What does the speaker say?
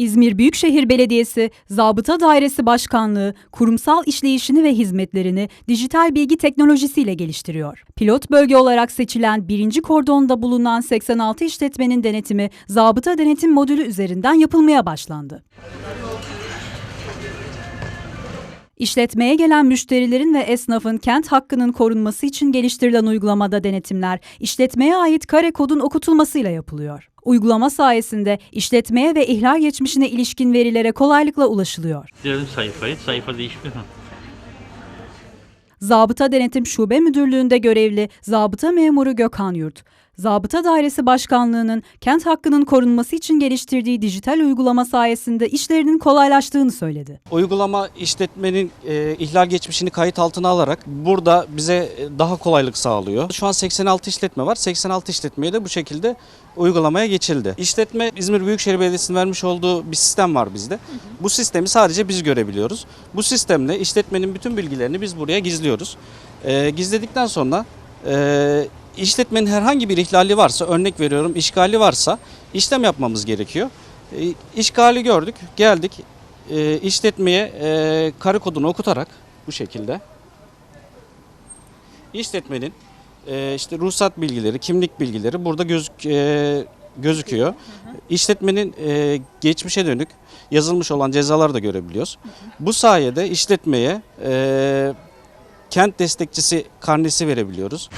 İzmir Büyükşehir Belediyesi, Zabıta Dairesi Başkanlığı, kurumsal işleyişini ve hizmetlerini dijital bilgi teknolojisiyle geliştiriyor. Pilot bölge olarak seçilen birinci kordonda bulunan 86 işletmenin denetimi Zabıta Denetim Modülü üzerinden yapılmaya başlandı. İşletmeye gelen müşterilerin ve esnafın kent hakkının korunması için geliştirilen uygulamada denetimler, işletmeye ait kare kodun okutulmasıyla yapılıyor. Uygulama sayesinde işletmeye ve ihlal geçmişine ilişkin verilere kolaylıkla ulaşılıyor. Girelim sayfayı. Sayfa değişmiyor. Zabıta Denetim Şube Müdürlüğü'nde görevli Zabıta Memuru Gökhan Yurt, Zabıta Dairesi Başkanlığı'nın kent hakkının korunması için geliştirdiği dijital uygulama sayesinde işlerinin kolaylaştığını söyledi. Uygulama işletmenin e, ihlal geçmişini kayıt altına alarak burada bize e, daha kolaylık sağlıyor. Şu an 86 işletme var. 86 işletmeye de bu şekilde uygulamaya geçildi. İşletme İzmir Büyükşehir Belediyesi'nin vermiş olduğu bir sistem var bizde. Bu sistemi sadece biz görebiliyoruz. Bu sistemle işletmenin bütün bilgilerini biz buraya gizliyoruz. E, gizledikten sonra e, işletmenin herhangi bir ihlali varsa, örnek veriyorum işgali varsa işlem yapmamız gerekiyor. E, işgali gördük, geldik e, işletmeye e, kare kodunu okutarak bu şekilde işletmenin e, işte ruhsat bilgileri, kimlik bilgileri burada gözük, e, gözüküyor. İşletmenin geçmişe dönük yazılmış olan cezaları da görebiliyoruz. Bu sayede işletmeye kent destekçisi karnesi verebiliyoruz.